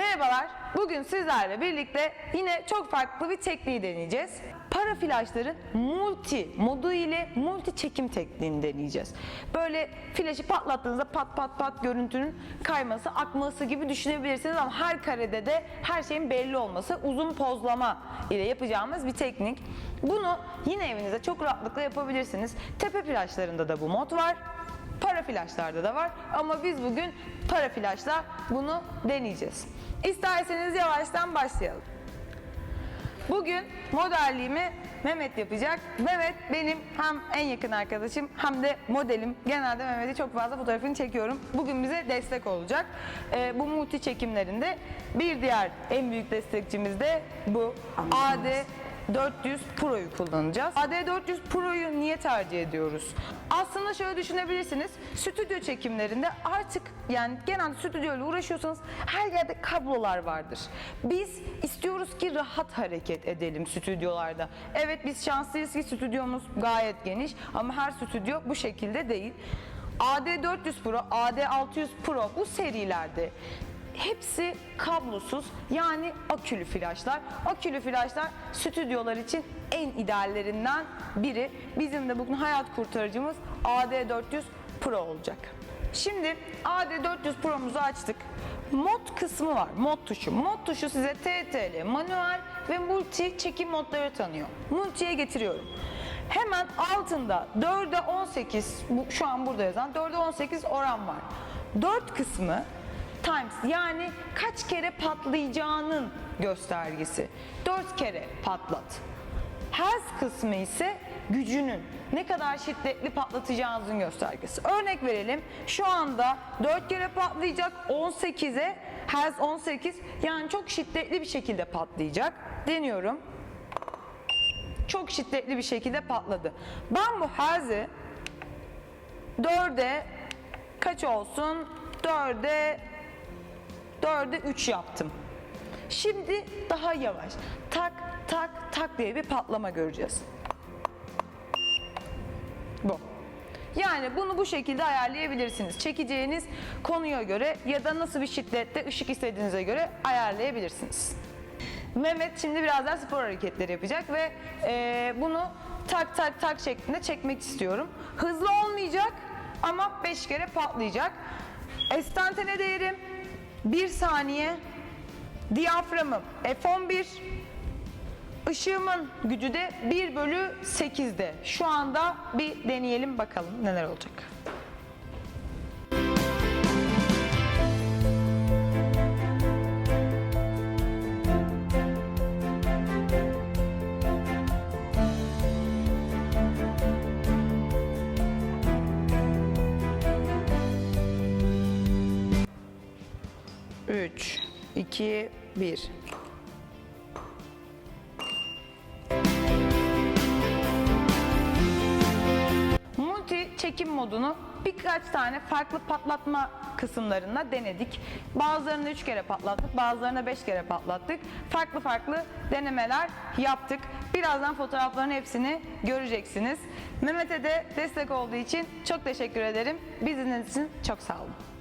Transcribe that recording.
Merhabalar. Bugün sizlerle birlikte yine çok farklı bir tekniği deneyeceğiz. Para flaşların multi modu ile multi çekim tekniğini deneyeceğiz. Böyle flaşı patlattığınızda pat pat pat görüntünün kayması, akması gibi düşünebilirsiniz ama her karede de her şeyin belli olması uzun pozlama ile yapacağımız bir teknik. Bunu yine evinizde çok rahatlıkla yapabilirsiniz. Tepe flaşlarında da bu mod var. Para flaşlarda da var ama biz bugün para flaşla bunu deneyeceğiz. İsterseniz yavaştan başlayalım. Bugün modelliğimi Mehmet yapacak. Mehmet benim hem en yakın arkadaşım hem de modelim. Genelde Mehmet'i çok fazla fotoğrafını çekiyorum. Bugün bize destek olacak. Ee, bu multi çekimlerinde bir diğer en büyük destekçimiz de bu AD 400 Pro'yu kullanacağız. AD400 Pro'yu niye tercih ediyoruz? Aslında şöyle düşünebilirsiniz. Stüdyo çekimlerinde artık yani genelde stüdyo ile uğraşıyorsanız her yerde kablolar vardır. Biz istiyoruz ki rahat hareket edelim stüdyolarda. Evet biz şanslıyız ki stüdyomuz gayet geniş ama her stüdyo bu şekilde değil. AD400 Pro, AD600 Pro bu serilerde Hepsi kablosuz yani akülü flaşlar. Akülü flaşlar stüdyolar için en ideallerinden biri. Bizim de bugün hayat kurtarıcımız AD400 Pro olacak. Şimdi AD400 Pro'muzu açtık. Mod kısmı var. Mod tuşu. Mod tuşu size TTL, manuel ve multi çekim modları tanıyor. Multiye getiriyorum. Hemen altında 4'e 18, bu, şu an burada yazan 4'e 18 oran var. 4 kısmı times yani kaç kere patlayacağının göstergesi. 4 kere patlat. Hertz kısmı ise gücünün ne kadar şiddetli patlatacağınızın göstergesi. Örnek verelim. Şu anda 4 kere patlayacak 18'e Hertz 18 yani çok şiddetli bir şekilde patlayacak. Deniyorum. Çok şiddetli bir şekilde patladı. Ben bu Hertz'i 4'e kaç olsun? 4'e 4'e 3 yaptım. Şimdi daha yavaş. Tak tak tak diye bir patlama göreceğiz. Bu. Yani bunu bu şekilde ayarlayabilirsiniz. Çekeceğiniz konuya göre ya da nasıl bir şiddette ışık istediğinize göre ayarlayabilirsiniz. Mehmet şimdi birazdan spor hareketleri yapacak ve eee, bunu tak tak tak şeklinde çekmek istiyorum. Hızlı olmayacak ama 5 kere patlayacak. Estantane değerim 1 saniye. Diyaframım F11. Işığımın gücü de 1 bölü 8'de. Şu anda bir deneyelim bakalım neler olacak. Üç, iki, bir. Multi çekim modunu birkaç tane farklı patlatma kısımlarında denedik. Bazılarını 3 kere patlattık, bazılarını 5 kere patlattık. Farklı farklı denemeler yaptık. Birazdan fotoğrafların hepsini göreceksiniz. Mehmet'e de destek olduğu için çok teşekkür ederim. Biziniz için çok sağ olun.